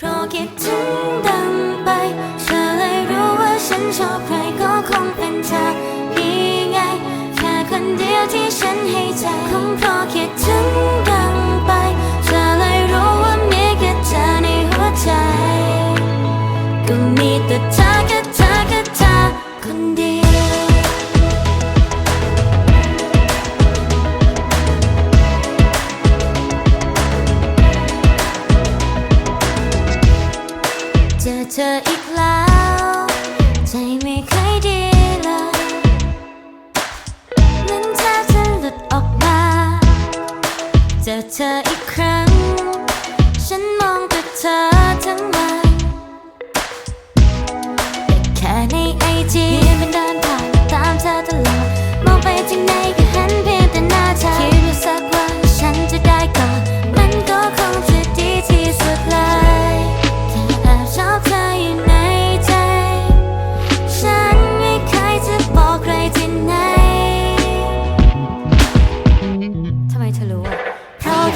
เพราะคิดถึงดังไปเธอเลยรู้ว่าฉันชอบใครก็คงเป็นเธอนี่ไง แค่คนเดียวที่ฉันให้ใจคงเพราะคิดถึง ธออีกแล้ว ใจไม่เคยดีเลยนั้นแทบจะหลุดออกมา เจอเธออีกครั้งฉันมองแต่เธอ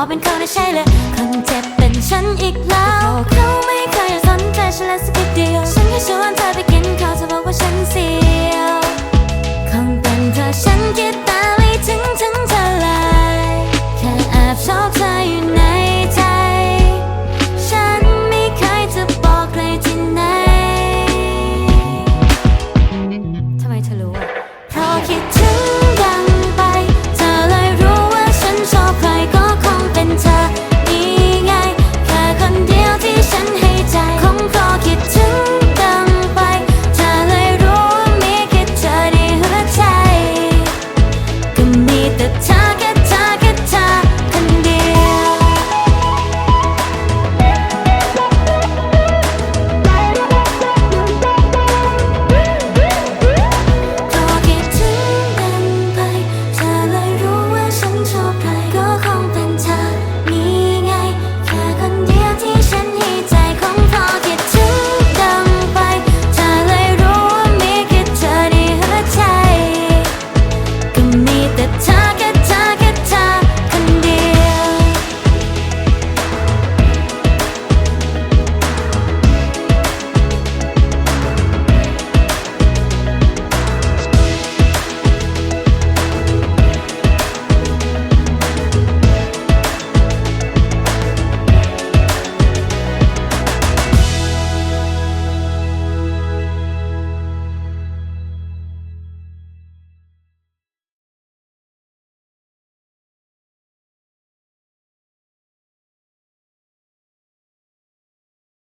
อเป็นเขาได้ใช่เลย คนเจ็บเป็นฉันอีกแล้วเขาไม่เคยสนใจฉันเลยสักเดียว ฉันแค่ชวนเธอไปกินข้าวเธอบอกว่าฉันเสียวคงเป็นเธอฉันกิน